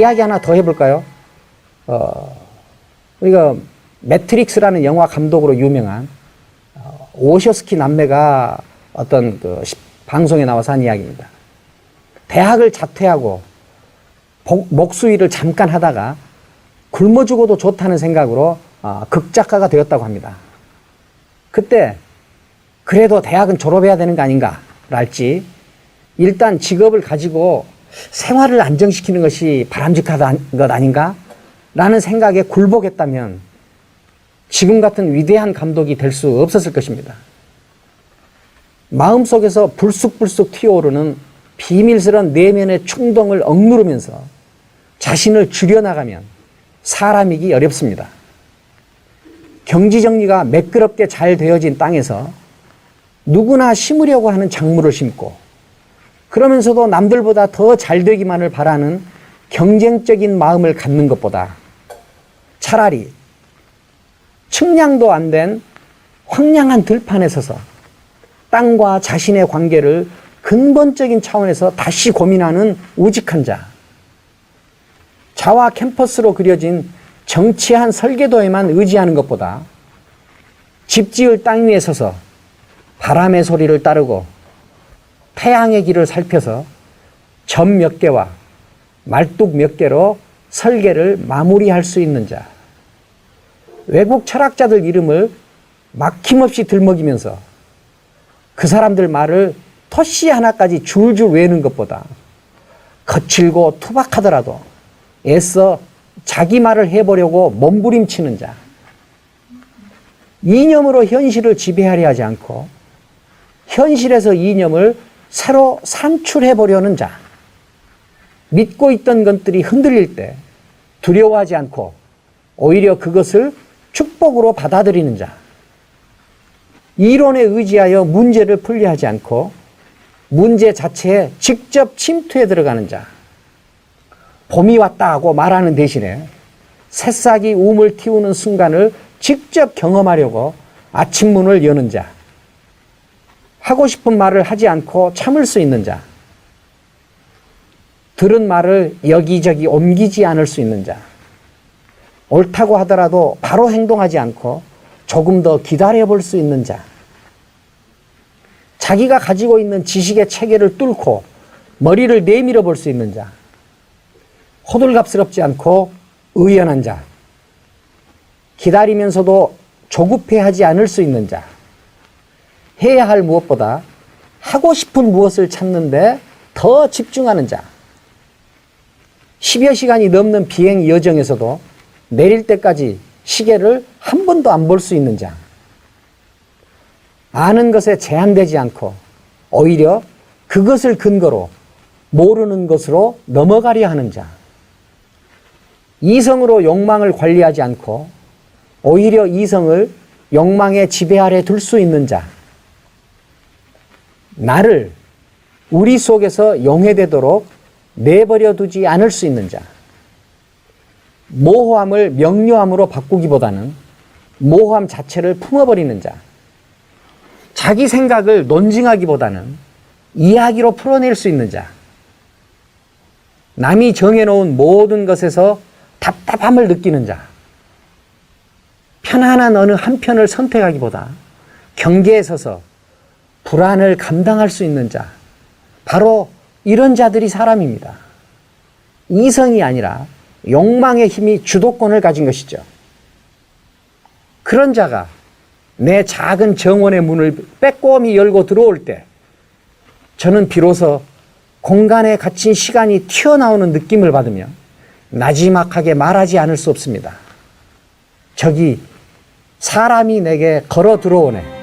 이야기 하나 더 해볼까요? 어, 우리가 매트릭스라는 영화 감독으로 유명한 어, 오셔스키 남매가 어떤 그 시- 방송에 나와서 한 이야기입니다. 대학을 자퇴하고 복- 목수일을 잠깐 하다가 굶어 죽어도 좋다는 생각으로 어, 극작가가 되었다고 합니다. 그때 그래도 대학은 졸업해야 되는 거 아닌가 랄지 일단 직업을 가지고 생활을 안정시키는 것이 바람직한 것 아닌가 라는 생각에 굴복했다면 지금 같은 위대한 감독이 될 수 없었을 것입니다. 마음속에서 불쑥불쑥 튀어오르는 비밀스러운 내면의 충동을 억누르면서 자신을 줄여나가면 사람이기 어렵습니다. 경지 정리가 매끄럽게 잘 되어진 땅에서 누구나 심으려고 하는 작물을 심고 그러면서도 남들보다 더 잘 되기만을 바라는 경쟁적인 마음을 갖는 것보다 차라리 측량도 안 된 황량한 들판에 서서 땅과 자신의 관계를 근본적인 차원에서 다시 고민하는 우직한 자. 자와 캠퍼스로 그려진 정치한 설계도에만 의지하는 것보다 집 지을 땅 위에 서서 바람의 소리를 따르고 태양의 길을 살펴서 점 몇 개와 말뚝 몇 개로 설계를 마무리할 수 있는 자. 외국 철학자들 이름을 막힘없이 들먹이면서 그 사람들 말을 토시 하나까지 줄줄 외우는 것보다 거칠고 투박하더라도 애써 자기 말을 해보려고 몸부림치는 자. 이념으로 현실을 지배하려 하지 않고 현실에서 이념을 새로 산출해 보려는 자. 믿고 있던 것들이 흔들릴 때 두려워하지 않고 오히려 그것을 축복으로 받아들이는 자. 이론에 의지하여 문제를 풀리하지 않고 문제 자체에 직접 침투해 들어가는 자. 봄이 왔다 하고 말하는 대신에 새싹이 움을 틔우는 순간을 직접 경험하려고 아침 문을 여는 자. 하고 싶은 말을 하지 않고 참을 수 있는 자. 들은 말을 여기저기 옮기지 않을 수 있는 자. 옳다고 하더라도 바로 행동하지 않고 조금 더 기다려 볼 수 있는 자. 자기가 가지고 있는 지식의 체계를 뚫고 머리를 내밀어 볼 수 있는 자. 호들갑스럽지 않고 의연한 자. 기다리면서도 조급해 하지 않을 수 있는 자. 해야 할 무엇보다 하고 싶은 무엇을 찾는데 더 집중하는 자. 10여 시간이 넘는 비행 여정에서도 내릴 때까지 시계를 한 번도 안 볼 수 있는 자. 아는 것에 제한되지 않고 오히려 그것을 근거로 모르는 것으로 넘어가려 하는 자. 이성으로 욕망을 관리하지 않고 오히려 이성을 욕망의 지배 아래 둘 수 있는 자. 나를 우리 속에서 용해되도록 내버려 두지 않을 수 있는 자. 모호함을 명료함으로 바꾸기보다는 모호함 자체를 품어버리는 자. 자기 생각을 논증하기보다는 이야기로 풀어낼 수 있는 자. 남이 정해놓은 모든 것에서 답답함을 느끼는 자. 편안한 어느 한편을 선택하기보다 경계에 서서 불안을 감당할 수 있는 자. 바로 이런 자들이 사람입니다. 이성이 아니라 욕망의 힘이 주도권을 가진 것이죠. 그런 자가 내 작은 정원의 문을 빼꼼히 열고 들어올 때 저는 비로소 공간에 갇힌 시간이 튀어나오는 느낌을 받으며 나지막하게 말하지 않을 수 없습니다. 저기 사람이 내게 걸어 들어오네.